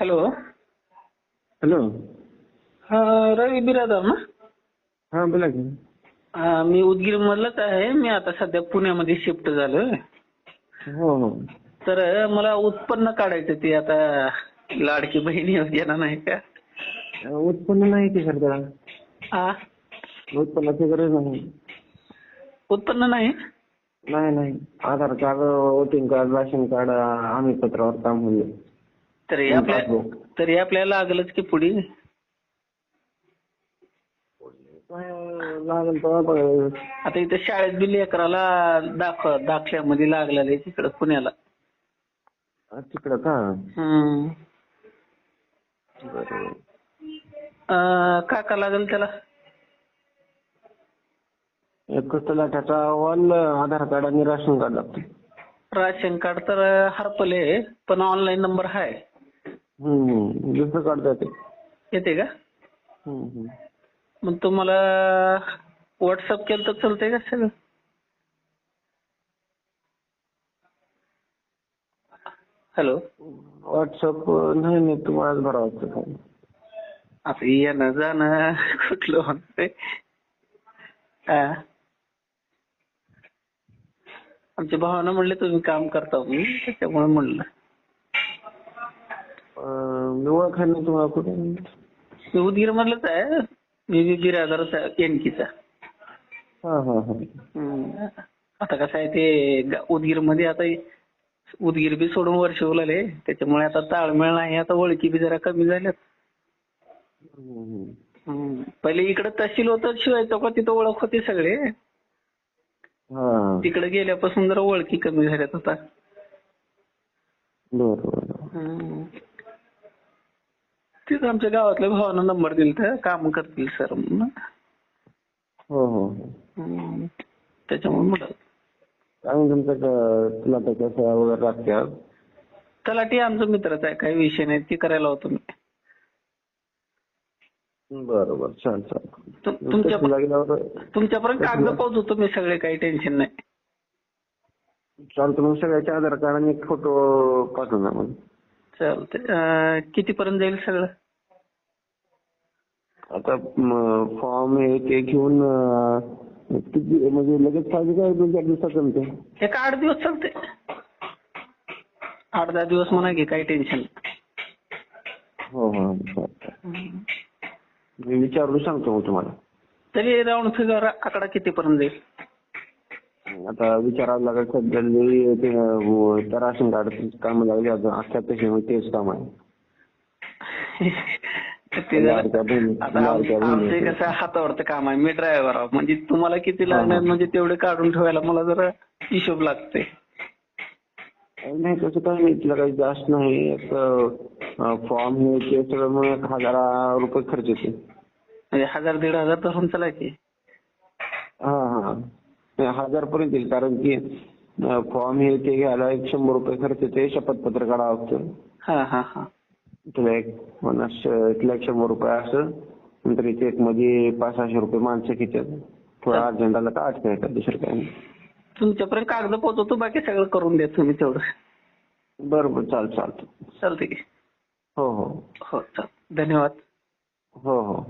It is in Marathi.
हॅलो हॅलो हा रवी बिरादर ना हा बोला की हा, मी उदगीर मधलाच आहे मी आता सध्या पुण्यामध्ये शिफ्ट झालोय हो हो तर मला उत्पन्न काढायचं ते आता लाडकी बहीण योजना नाही का अं, उत्पन्न नाही की हा उत्पन्नाची गरज नाही उत्पन्न नाही नाही नाही Aadhaar card voting card ration card आम्ही पत्रावर काम होईल तरी आपल्या पासबुक. तरी आपल्याला लागलच की पुढे. आता इथे शाळेत बी लेकराला दाख दाखल्यामध्ये लागलेलं तिकडं पुण्याला तिकडं का. बरोबर का का लागेल त्याला एक तलाठ्याचा अहवाल आधार कार्ड आणि राशन कार्ड लागतं राशन कार्ड तर हरपले पण ऑनलाईन नंबर आहे. दुसरं कार्ड जाते येते का. मग तुम्हाला व्हॉट्सअप केलं तर चालतंय का सगळं? हॅलो. व्हॉट्सअप नाही नाही तुम्हालाच भरावं लागतं आता येणं जाणं कुठलं होतंय हा. आमच्या भावानं म्हणले तुम्ही काम करता म्हणून त्याच्यामुळे म्हणलं. मी ओळखाय नाही तुम्हाला कुठे? उदगीर मधलंच आहे. मी बी बिरादरचा एनकीचा हा हा हा. हम्म. आता कसं आहे ते उदगीरमध्ये आता उदगीर बी सोडून वर्ष उलाले त्याच्यामुळे आता ताळमेळ नाही आता ओळखी बी जरा कमी झाल्यात. हम्म, हम्म. हम्म. पहिले इकडे तहसील होतं शिवाय चौकात तिथं ओळख होते सगळे. हा. तिकडे गेल्यापासून जरा ओळखी कमी झाल्यात आता. बरोबर हम्म. तेच आमच्या गावातल्या भावानं नंबर दिला काम करतील सर म्हणून. हो हो हो. हम्म. त्याच्यामुळे म्हणलं. आणि तुमचं तुला त्याच्या सेवा वगैरे लागत्या तलाठी आमचा मित्रच आहे काही विषय नाही ती करायला होतो मी. बरोबर छान छान. तु- तुमच्या तुमच्यापर्यंत कागद पोहोचवतो मी सगळे काही टेन्शन नाही. चालतं मग सगळ्याचे आधार कार्ड आणि एक फोटो पाठवून द्या मग. चालतंय. कितीपर्यंत जाईल सगळं? आता फॉर्म हे ते घेऊन किती म्हणजे लगेच पाहिजे काय दोन चार दिवसात जमते? एक आठ दिवस चालते. आठ दहा दिवस म्हणा की काही टेन्शन हो हो चालतंय. मी विचारून सांगतो मग तुम्हाला. तरी राऊंड फिगर आकडा कितीपर्यंत जाईल? आता विचारावं लागेल सध्या ते त्या राशन कार्ड काम लागले पेशंट तेच काम आहे. ते जरा- आता. आमचं कसं हातावरचं काम आहे. मी ड्रायव्हर आहोत म्हणजे तुम्हाला किती लागणार म्हणजे तेवढे काढून ठेवायला मला जरा हिशोब लागते नाही तसं काही नाही. तिला काही जास्त नाही. फॉर्म हे ते सगळं मग एक हजार रुपये खर्च येते. म्हणजे हजार दीड हजार चला की हा हा. हजार पर्यंत येईल. कारण की फॉर्म हे ते घ्यायला एक शंभर रुपये खर्च येते शपथपत्र काढावं लागतं. हा हा हा. तुला एक पन्नास एक शंभर रुपये असं नंतर इथे एक मध्ये पाच सहाशे रुपये माणसं घेतात थोडं अर्जंट आलं का आठ येतात दुसरं काही नाही. तुमच्यापर्यंत कागद पोहोचवतो बाकी सगळं करून द्या तुम्ही तेवढं. बरं बरं चाल चालतं. चालते की. हो हो. हो चाल धन्यवाद. हो हो.